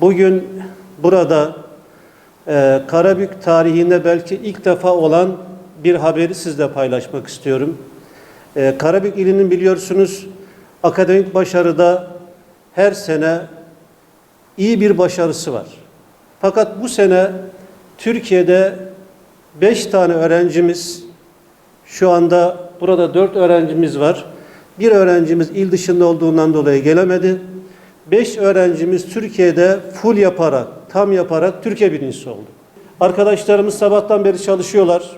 Bugün burada e, Karabük tarihinde belki ilk defa olan bir haberi sizle paylaşmak istiyorum. E, Karabük ilinin biliyorsunuz akademik başarıda her sene iyi bir başarısı var. Fakat bu sene Türkiye'de beş tane öğrencimiz, şu anda burada dört öğrencimiz var. Bir öğrencimiz il dışında olduğundan dolayı gelemedi. Beş öğrencimiz Türkiye'de full yaparak, tam yaparak Türkiye birincisi oldu. Arkadaşlarımız sabahtan beri çalışıyorlar.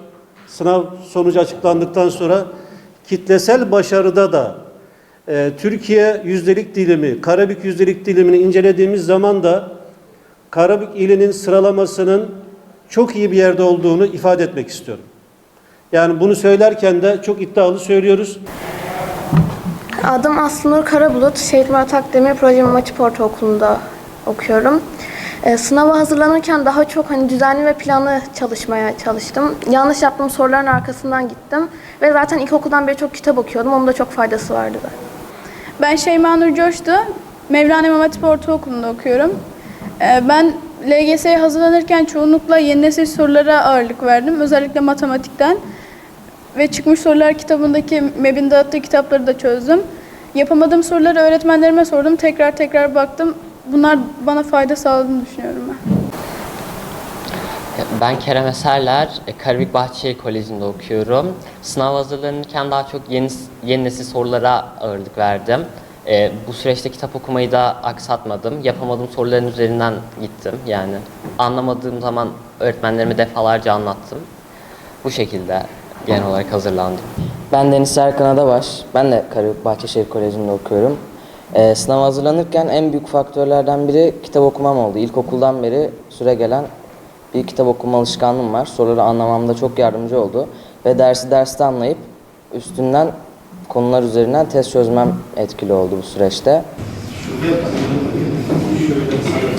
Sınav sonucu açıklandıktan sonra kitlesel başarıda da e, Türkiye yüzdelik dilimi, Karabük yüzdelik dilimini incelediğimiz zaman da Karabük ilinin sıralamasının çok iyi bir yerde olduğunu ifade etmek istiyorum. Yani bunu söylerken de çok iddialı söylüyoruz. Adım Aslınour Karabulut. Şehit Murat Akdemir Proje İmam Hatip Ortaokulu'nda okuyorum. Ee, sınava hazırlanırken daha çok hani düzenli ve planlı çalışmaya çalıştım. Yanlış yaptığım soruların arkasından gittim. Ve zaten ilkokuldan beri çok kitap okuyordum. Onun da çok faydası vardı. da. Ben Şeyma Nur Coştu. Mevlana İmam Hatip Ortaokulu'nda okuyorum. Ee, Ben LGS'ye hazırlanırken çoğunlukla yeni nesil sorulara ağırlık verdim. Özellikle matematikten. Ve çıkmış sorular kitabındaki MEB'in dağıttığı kitapları da çözdüm. Yapamadığım soruları öğretmenlerime sordum. Tekrar tekrar baktım. Bunlar bana fayda sağladığını düşünüyorum ben. Ben Kerem Eserler, e, Karabük Bahçeşehir Koleji'nde okuyorum. Sınav hazırlanırken daha çok yeni, yeni nesil sorulara ağırlık verdim. E, bu süreçte kitap okumayı da aksatmadım. Yapamadığım soruların üzerinden gittim. Yani anlamadığım zaman öğretmenlerime defalarca anlattım. Bu şekilde genel olarak hazırlandım. Ben Deniz Serkan Adabaş. Ben de Karabük Bahçeşehir Koleji'nde okuyorum. Ee, sınava hazırlanırken en büyük faktörlerden biri kitap okumam oldu. İlkokuldan beri süre gelen bir kitap okuma alışkanlığım var. Soruları anlamamda çok yardımcı oldu. Ve dersi derste anlayıp üstünden konular üzerinden test çözmem etkili oldu bu süreçte. Şöyle şöyle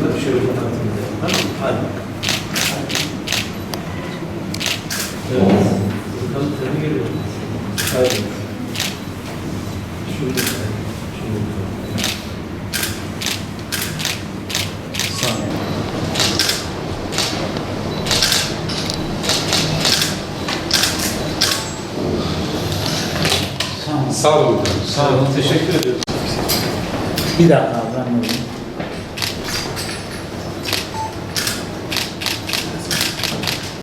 fotoğrafını Tamam Hadi Evet. Bakalım tebrik ediyorum. Haydi. Şurada say. Şurada. Sağ ol. Sağ olun. Sağ olun. Teşekkür ediyorum. Bir ben alayım.